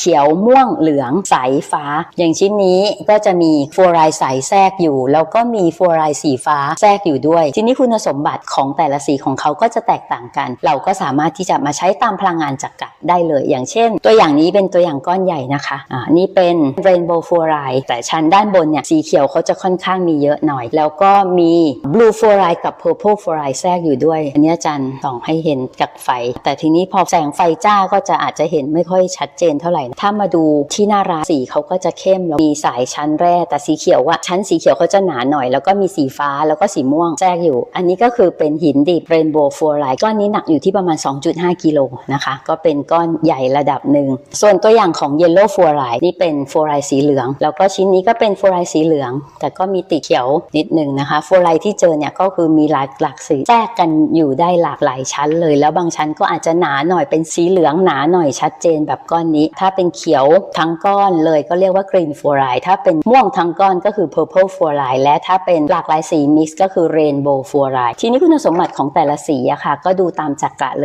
เขียวม่วงเหลืองใสฟ้า อย่างชิ้นนี้ก็จะมีฟลูอไรด์ใสแทรกอยู่ แล้วก็มีฟลูอไรด์สีฟ้าแทรกอยู่ด้วย ทีนี้คุณสมบัติของแต่ละสีของเขาก็จะแตกต่างกัน เราก็สามารถที่จะมาใช้ตามพลังงานจักรได้เลย อย่างเช่น ตัวอย่างนี้เป็นตัวอย่างก้อนใหญ่นะคะอ่านี่เป็นเรนโบว์ฟลูอไรด์แต่ชั้นด้านบนเนี่ยสีเขียวเขาจะค่อนข้างมีเยอะหน่อย แล้วก็มีบลูฟลูอไรด์กับเพอร์เพลฟลูอไรด์แทรกอยู่ด้วย อันนี้อาจารย์ส่องให้เห็นจากไฟ แต่ทีนี้พอแสงไฟจ้าก็จะอาจจะเห็นไม่ค่อยชัดเจนเท่าไหร่ ถ้ามาดูที่หน้าร้านสีเขาก็จะเข้มแล้วมีสายชั้นแร่แต่สีเขียวว่าชั้นสีเขียวเขาจะหนาหน่อย แล้วก็มีสีฟ้าแล้วก็สีม่วงแทรกอยู่ อันนี้ก็คือเป็นหินดิบเรนโบว์ฟลูอไรด์ก้อนนี้หนักอยู่ที่ประมาณ 2.5 กิโลนะคะ ก็เป็นก้อนใหญ่ระดับหนึ่ง ส่วนตัวอย่างของเยลโล่ฟลูอไรด์นี่เป็นฟลูอไรด์สีเหลือง แล้วก็ชิ้นนี้ก็เป็นฟลูอไรด์สีเหลือง แต่ก็มีติเขียวนิดหนึ่งนะคะฟลูอไรด์ที่เจอเนี่ยก็คือมีหลากหลากสีแทรกกันอยู่ได้หลากหลายชั้นเลย แล้วบางชั้นก็อาจจะหนาหน่อยเป็นสีเหลืองหนาหน่อยชัดเจนแบบก้อนนี้ถ้าเป็นเขียวทั้งก้อนเลยก็เรียกว่ากรีนฟลูอไรด์ถ้าเป็นม่วงทั้งก้อนก็คือ purple ฟลูอไรด์และถ้าเป็นหลากหลายสีมิกซ์ก็คือ rainbow ฟลูอไรด์ทีนี้คุณสมบัติของแต่ละสีอะค่ะ ก็ดูตามจักระเลย